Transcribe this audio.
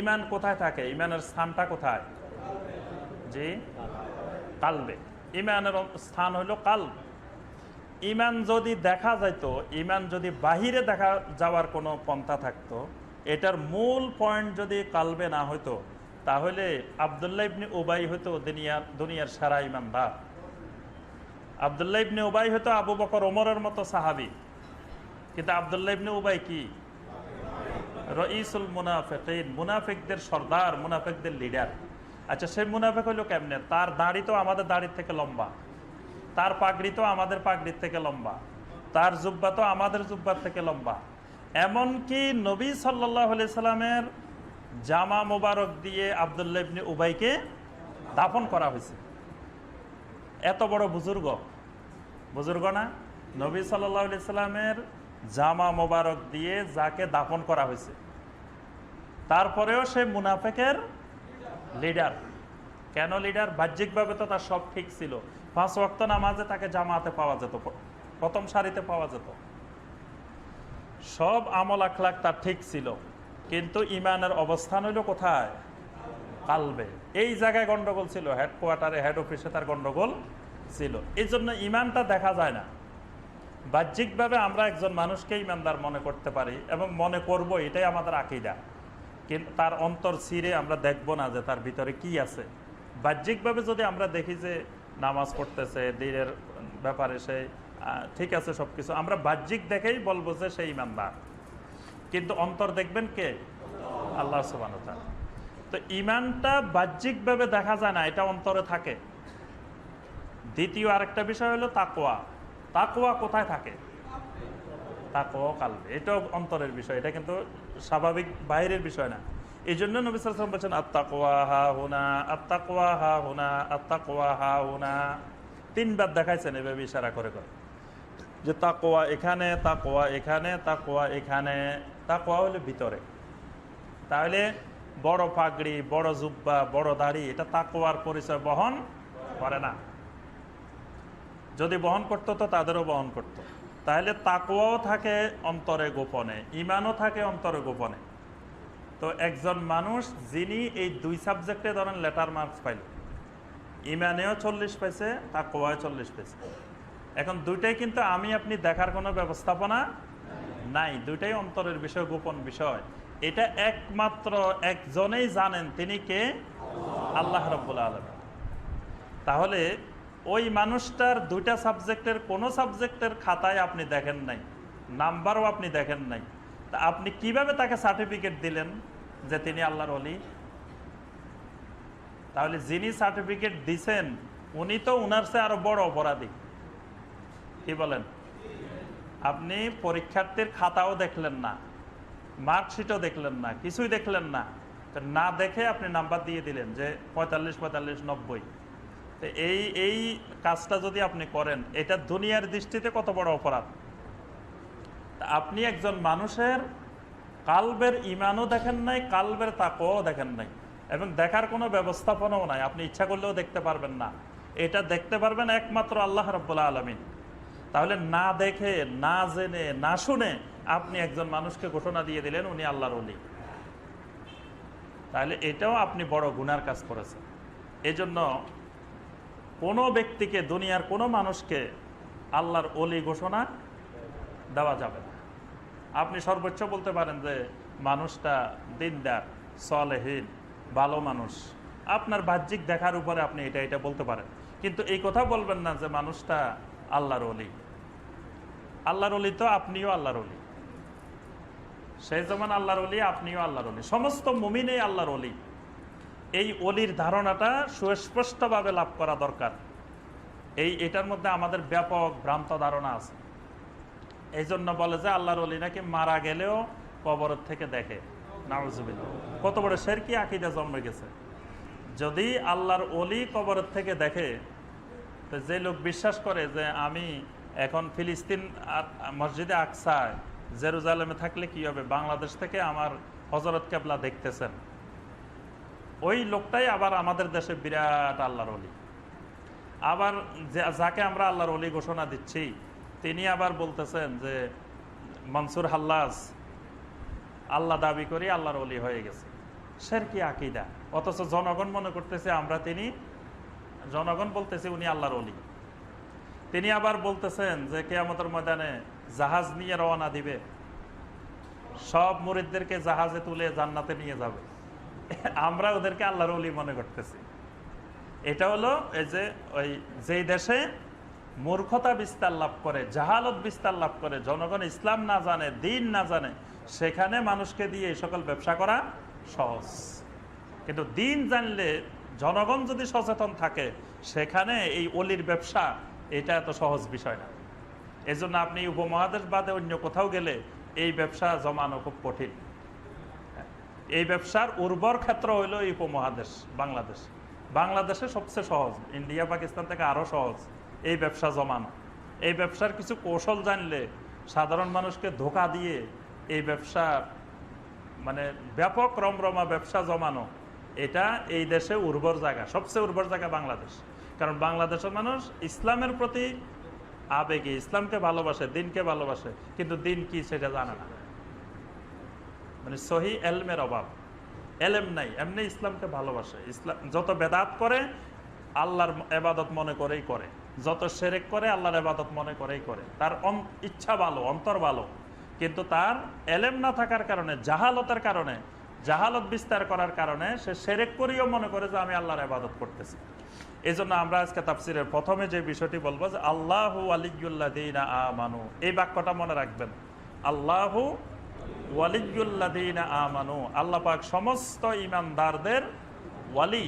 ইমান কোথায় থাকে? ইমানের স্থানটা কোথায়? জি? কালবে। ইমানের স্থান হলো কাল ইমান যদি দেখা যাইতো, ইমান যদি বাহিরে দেখা যাওয়ার কোনো পন্থা থাকতো, এটার মূল পয়েন্ট যদি কালবে না হইতো, তাহলে আবদুল্লাহ ইবনে উবাই হইতো দুনিয়ার দুনিয়ার সারা ইমানদার। আবদুল্লাহ ইবনে উবাই হয়তো আবু বকর ওমরের মতো সাহাবি। কিন্তু আবদুল্লাহ ইবনে উবাই কি? রইসুল মুনাফেকিন, মুনাফিকদের সর্দার, মুনাফিকদের লিডার আচ্ছা সেই মুনাফেক হইল কেমনে? তার দাড়ি তো আমাদের দাড়ির থেকে লম্বা। তার পাগড়ি তো আমাদের পাগড়ির থেকে লম্বা। তার জুব্বা তো আমাদের জুব্বার থেকে লম্বা। এমনকি নবী সাল্লাহ সাল্লামের জামা মোবারক দিয়ে আবদুল্লাহ ইবনে উবাইকে দাফন করা হয়েছে। এত বড় বুজুর্গ। বুজুর্গ না? নবী সাল্লাহ সাল্লামের জামা মোবারক দিয়ে যাকে দাফন করা হয়েছে। তারপরেও সে মুনাফেকের লিডার কেন লিডার বাহ্যিকভাবে তো তার সব ঠিক ছিল। পাঁচ ওয়াক্ত নামাজে তাকে জামাতে পাওয়া যেত প্রথম সারিতে পাওয়া যেত। সব আমল আখলাক তার ঠিক ছিল, কিন্তু ইমানের অবস্থান হইল কোথায়? কালবে। এই জায়গায় গন্ডগোল ছিল হেডকোয়ার্টারে হেড অফিসে তার গন্ডগোল ছিল। এই জন্য ইমানটা দেখা যায় না। বাহ্যিকভাবে আমরা একজন মানুষকে ইমানদার মনে করতে পারি এবং মনে করব এটাই আমাদের আকিদা। কিন্তু তার অন্তর ছিঁড়ে আমরা দেখব না যে তার ভিতরে কি আছে। বাহ্যিকভাবে যদি আমরা দেখি যে নামাজ পড়তেছে, দিনের ব্যাপারে সে ঠিক আছে সব কিছু আমরা বাহ্যিক দেখেই বলব যে সে ইমানদার কিন্তু অন্তর দেখবেন কে? আল্লাহ সুবান তো ইমানটা বাহ্যিকভাবে দেখা যায় না, এটা অন্তরে থাকে। দ্বিতীয় আরেকটা বিষয় হলো তাকোয়া তাকোয়া কোথায় থাকে? তাকোয়া কালবে। এটাও অন্তরের বিষয়, এটা কিন্তু স্বাভাবিক বাইরের বিষয় না। এই জন্য নবী সালাম বলছেন আত্মাকোয়া হা হুনা আত্মাকোয়া হা হুনা আত্মাকোয়া হা হুনা। তিনবার দেখাইছেন এভাবে ইশারা করে করে। যে তাকোয়া এখানে তাকোয়া এখানে তাকোয়া এখানে। তাকোয়া হলে ভিতরে। তাহলে বড় পাগড়ি বড় জুব্বা, বড় দাড়ি, এটা তাকোয়ার পরিচয় বহন করে না। যদি বহন করতো তো তাদেরও বহন করতো। তাহলে তাকুয়াও থাকে অন্তরে গোপনে, ইমানও থাকে অন্তরে গোপনে। তো একজন মানুষ যিনি এই দুই সাবজেক্টে ধরেন লেটার মার্কস পাইল, ইমানেও চল্লিশ পাইছে তাকুয়ায় চল্লিশ পাইছে। এখন দুইটাই কিন্তু আমি আপনি দেখার কোনো ব্যবস্থাপনা নাই, দুইটাই অন্তরের বিষয়, গোপন বিষয়। এটা একমাত্র একজনেই জানেন তিনি কে? আল্লাহ রব্বুল আলম তাহলে ওই মানুষটার দুইটা সাবজেক্টের কোনো সাবজেক্টের খাতায় আপনি দেখেন নাই নাম্বারও আপনি দেখেন নাই। তা আপনি কীভাবে তাকে সার্টিফিকেট দিলেন যে তিনি আল্লাহর অলি তাহলে যিনি সার্টিফিকেট দিছেন, উনি তো উনার চেয়ে আরও বড় অপরাধী। কি বলেন? আপনি পরীক্ষার্থীর খাতাও দেখলেন না, মার্কশিটও দেখলেন না, কিছুই দেখলেন না। না দেখে আপনি নাম্বার দিয়ে দিলেন যে পঁয়তাল্লিশ পঁয়তাল্লিশ, নব্বই। এই এই কাজটা যদি আপনি করেন, এটা দুনিয়ার দৃষ্টিতে কত বড় অপরাধ? আপনি একজন মানুষের কালবের ইমানও দেখেন নাই, কালবের তাকও দেখেন নাই, এবং দেখার কোনো ব্যবস্থাপনাও নাই, আপনি ইচ্ছা করলেও দেখতে পারবেন না। এটা দেখতে পারবেন একমাত্র আল্লাহ রব্বুল্লাহ আলমিন। তাহলে না দেখে, না জেনে, না শুনে আপনি একজন মানুষকে ঘোষণা দিয়ে দিলেন, উনি আল্লাহর অলি তাহলে এটাও আপনি বড় গুনার কাজ করেছেন। এজন্য কোনো ব্যক্তিকে, দুনিয়ার কোনো মানুষকে আল্লাহর অলি ঘোষণা দেওয়া যাবে না। আপনি সর্বোচ্চ বলতে পারেন যে মানুষটা দিনদার, সলেহীন, ভালো মানুষ। আপনার বাহ্যিক দেখার উপরে আপনি এটা এটা বলতে পারেন। কিন্তু এই কথা বলবেন না যে মানুষটা আল্লাহর অলি আল্লাহর অলি তো আপনিও আল্লাহর অলি সেই যেমন আল্লাহর অলি আপনিও আল্লাহর অলি সমস্ত মুমিনেই আল্লাহর অলি এই অলির ধারণাটা সুস্পষ্টভাবে লাভ করা দরকার। এই এটার মধ্যে আমাদের ব্যাপক ভ্রান্ত ধারণা আছে। এই জন্য বলে যে আল্লাহর অলি নাকি মারা গেলেও কবরের থেকে দেখে। নাউজুবিল্লাহ। কত বড় শেরকি আকিদা জন্মে গেছে। যদি আল্লাহর অলি কবরের থেকে দেখে, তো যে লোক বিশ্বাস করে যে আমি এখন ফিলিস্তিন মসজিদে আকসায়, জেরুজালেমে থাকলে কি হবে? বাংলাদেশ থেকে আমার হজরত কেবলা দেখতেছেন। ওই লোকটাই আবার আমাদের দেশে বিরাট আল্লাহর অলি আবার যাকে আমরা আল্লাহর অলি ঘোষণা দিচ্ছি, তিনি আবার বলতেছেন যে, মনসুর হাল্লাস আল্লাহ দাবি করি আল্লাহর অলি হয়ে গেছে। সের কি আকিদা? অথচ জনগণ মনে করতেছে আমরা তিনি, জনগণ বলতেছে উনি আল্লাহর অলি তিনি আবার বলতেছেন যে, কেয়ামতের ময়দানে জাহাজ নিয়ে রওনা দিবে। সব মুরিদদেরকে জাহাজে তুলে জান্নাতে নিয়ে যাবে। আমরা ওদেরকে আল্লাহর অলি মনে করতেছি। এটা হলো এই যে ওই যেই দেশে মূর্খতা বিস্তার লাভ করে, জাহালত বিস্তার লাভ করে, জনগণ ইসলাম না জানে, দিন না জানে, সেখানে মানুষকে দিয়ে এই সকল ব্যবসা করা সহজ। কিন্তু দিন জানলে জনগণ যদি সচেতন থাকে, সেখানে এই অলির ব্যবসা এটা এত সহজ বিষয় না। এই জন্য আপনি উপমহাদেশ বাদে অন্য কোথাও গেলে এই ব্যবসা জমানো খুব কঠিন। এই ব্যবসার উর্বর ক্ষেত্র হইল এই উপমহাদেশ, বাংলাদেশ। বাংলাদেশে সবচেয়ে সহজ, ইন্ডিয়া, পাকিস্তান থেকে আরও সহজ এই ব্যবসা জমানো। এই ব্যবসার কিছু কৌশল জানলে সাধারণ মানুষকে ধোকা দিয়ে এই ব্যবসা মানে ব্যাপক রমরমা ব্যবসা জমানো, এটা এই দেশে উর্বর জায়গা, সবচেয়ে উর্বর জায়গা বাংলাদেশ। কারণ বাংলাদেশের মানুষ ইসলামের প্রতি আবেগে, ইসলামকে ভালোবাসে, দিনকে ভালোবাসে, কিন্তু দিন কি সেটা জানে না। মানে সহি এলমের অভাব। এলেম নাই, এমনি ইসলামকে ভালোবাসে। ইসলাম, যত বেদাত করে, আল্লাহর এবাদত মনে করেই করে। যত সেরেক করে, আল্লাহর এবাদত মনে করেই করে। তার ইচ্ছা ভালো, অন্তর ভালো। কিন্তু তার এলেম না থাকার কারণে, জাহালতের কারণে, জাহালত বিস্তার করার কারণে, সে সেরেক করিও মনে করে যে, আমি আল্লাহর এবাদত করতেছি। এই জন্য আমরা আজকে তাফসিরের প্রথমে যে বিষয়টি বলব যে, আল্লাহু আলিগুল্লাদিনা আমানু। এই বাক্যটা মনে রাখবেন। আল্লাহু ওয়ালিগুল্লাদিনা আমানু আল্লাপাক সমস্ত ইমানদারদের ওয়ালি